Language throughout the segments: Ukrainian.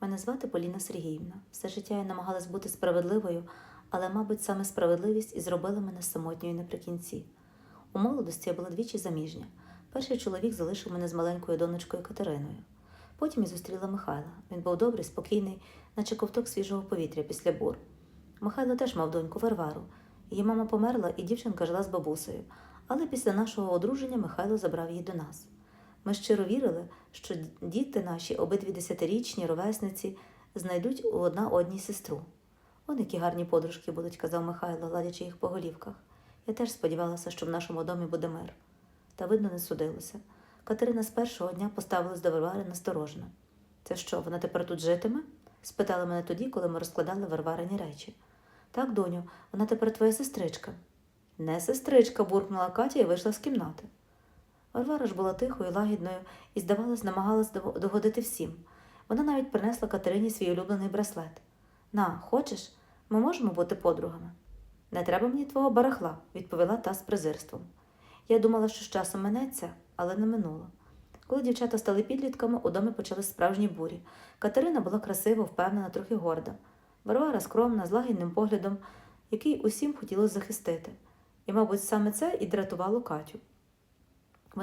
Мене звати Поліна Сергіївна. Все життя я намагалась бути справедливою, але, мабуть, саме справедливість і зробила мене самотньою наприкінці. У молодості я була двічі заміжня. Перший чоловік залишив мене з маленькою донечкою Катериною. Потім я зустріла Михайла. Він був добрий, спокійний, наче ковток свіжого повітря після бур. Михайло теж мав доньку Варвару. Її мама померла, і дівчинка жила з бабусею. Але після нашого одруження Михайло забрав її до нас. Ми щиро вірили, що діти наші, обидві десятирічні ровесниці, знайдуть у одна одній сестру. Он які гарні подружки будуть, казав Михайло, гладячи їх по голівках. Я теж сподівалася, що в нашому домі буде мир. Та видно, не судилося. Катерина з першого дня поставилась до Варвари насторожено. Це що, вона тепер тут житиме? спитали мене тоді, коли ми розкладали Варварині речі. Так, доню, вона тепер твоя сестричка. Не сестричка, буркнула Катя і вийшла з кімнати. Варвара ж була тихою, лагідною і, здавалось, намагалась догодити всім. Вона навіть принесла Катерині свій улюблений браслет. На, хочеш, ми можемо бути подругами. Не треба мені твого барахла, відповіла та з презирством. Я думала, що з часом минеться, але не минуло. Коли дівчата стали підлітками, у домі почались справжні бурі. Катерина була красива, впевнена, трохи горда. Варвара скромна, з лагідним поглядом, який усім хотілося захистити. І, мабуть, саме це і дратувало Катю.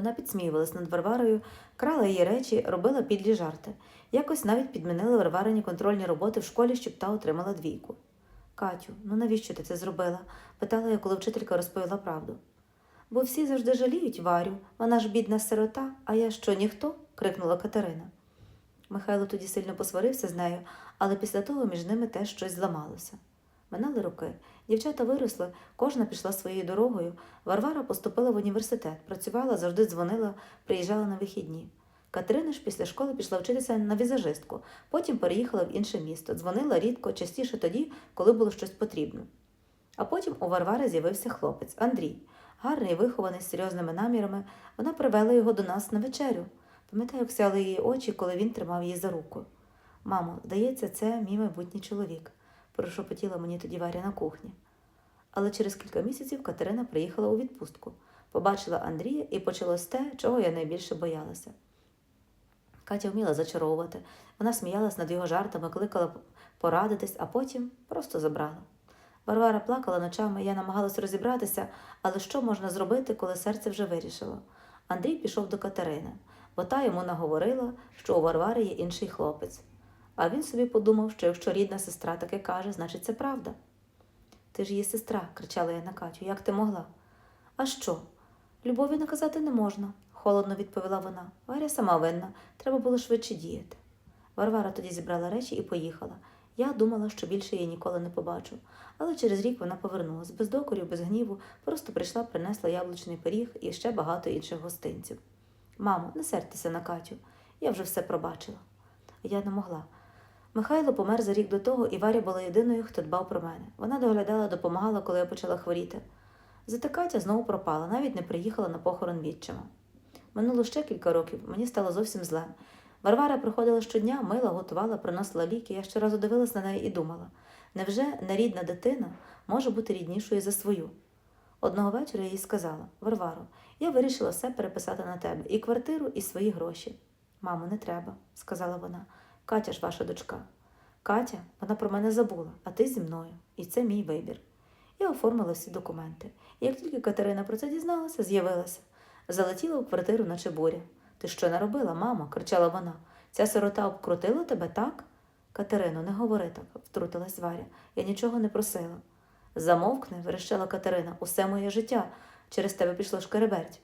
Вона підсміювалась над Варварою, крала її речі, робила підлі жарти. Якось навіть підмінили Варварині контрольні роботи в школі, щоб та отримала двійку. Катю, ну навіщо ти це зробила? питала я, коли вчителька розповіла правду. Бо всі завжди жаліють Варю, вона ж бідна сирота, а я що, ніхто? крикнула Катерина. Михайло тоді сильно посварився з нею, але після того між ними теж щось зламалося. Минали роки. Дівчата виросли, кожна пішла своєю дорогою. Варвара поступила в університет, працювала, завжди дзвонила, приїжджала на вихідні. Катерина ж після школи пішла вчитися на візажистку, потім переїхала в інше місто, дзвонила рідко, частіше тоді, коли було щось потрібно. А потім у Варвари з'явився хлопець Андрій, гарний, вихований, з серйозними намірами. Вона привела його до нас на вечерю. Пам'ятаю, як сяли її очі, коли він тримав її за руку. Мамо, здається, це мій майбутній чоловік, прошепотіла мені тоді Варя на кухні. Але через кілька місяців Катерина приїхала у відпустку, побачила Андрія і почалось те, чого я найбільше боялася. Катя вміла зачаровувати. Вона сміялась над його жартами, кликала порадитись, а потім просто забрала. Варвара плакала ночами, я намагалась розібратися, але що можна зробити, коли серце вже вирішило? Андрій пішов до Катерини, бо та йому наговорила, що у Варвари є інший хлопець. А він собі подумав, що якщо рідна сестра таке каже, значить це правда. Ти ж її сестра, кричала я на Катю, як ти могла? А що? Любові наказати не можна, холодно відповіла вона. Варя сама винна, треба було швидше діяти. Варвара тоді зібрала речі і поїхала. Я думала, що більше її ніколи не побачу, але через рік вона повернулась без докорів, без гніву, просто прийшла, принесла яблучний пиріг і ще багато інших гостинців. Мамо, не сердьтеся на Катю, я вже все пробачила. Я не могла. Михайло помер за рік до того, і Варя була єдиною, хто дбав про мене. Вона доглядала, допомагала, коли я почала хворіти. Зате Катя знову пропала, навіть не приїхала на похорон відчима. Минуло ще кілька років, мені стало зовсім зле. Варвара приходила щодня, мила, готувала, приносила ліки. Я щоразу дивилась на неї і думала: невже нерідна дитина може бути ріднішою за свою? Одного вечора я їй сказала: Варваро, я вирішила все переписати на тебе і квартиру, і свої гроші. Мамо, не треба, сказала вона. Катя ж ваша дочка. Катя, вона про мене забула, а ти зі мною, і це мій вибір. Я оформила всі документи. І як тільки Катерина про це дізналася, з'явилася. Залетіла у квартиру, наче буря. Ти що наробила, мамо? кричала вона. Ця сирота обкрутила тебе, так? Катерино, не говори так, втрутилась Варя. Я нічого не просила. Замовкни, верещала Катерина, усе моє життя. Через тебе пішло шкереберть.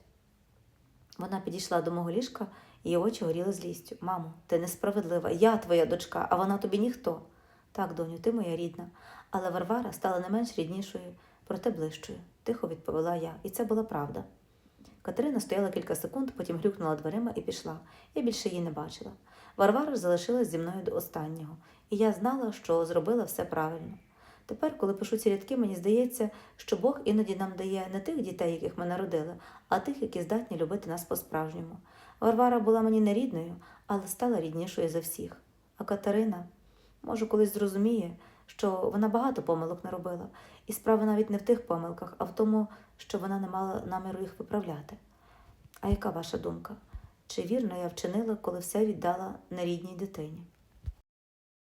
Вона підійшла до мого ліжка, її очі горіли злістю. Мамо, ти несправедлива, я твоя дочка, а вона тобі ніхто. Так, доню, ти моя рідна. Але Варвара стала не менш ріднішою, проте ближчою, тихо відповіла я, і це була правда. Катерина стояла кілька секунд, потім грюкнула дверима і пішла. Я більше її не бачила. Варвара залишилась зі мною до останнього, і я знала, що зробила все правильно. Тепер, коли пишу ці рядки, мені здається, що Бог іноді нам дає не тих дітей, яких ми народили, а тих, які здатні любити нас по-справжньому. Варвара була мені не рідною, але стала ріднішою за всіх. А Катерина, може, колись зрозуміє, що вона багато помилок наробила, і справа навіть не в тих помилках, а в тому, що вона не мала наміру їх виправляти. А яка ваша думка? Чи вірно я вчинила, коли все віддала нерідній дитині?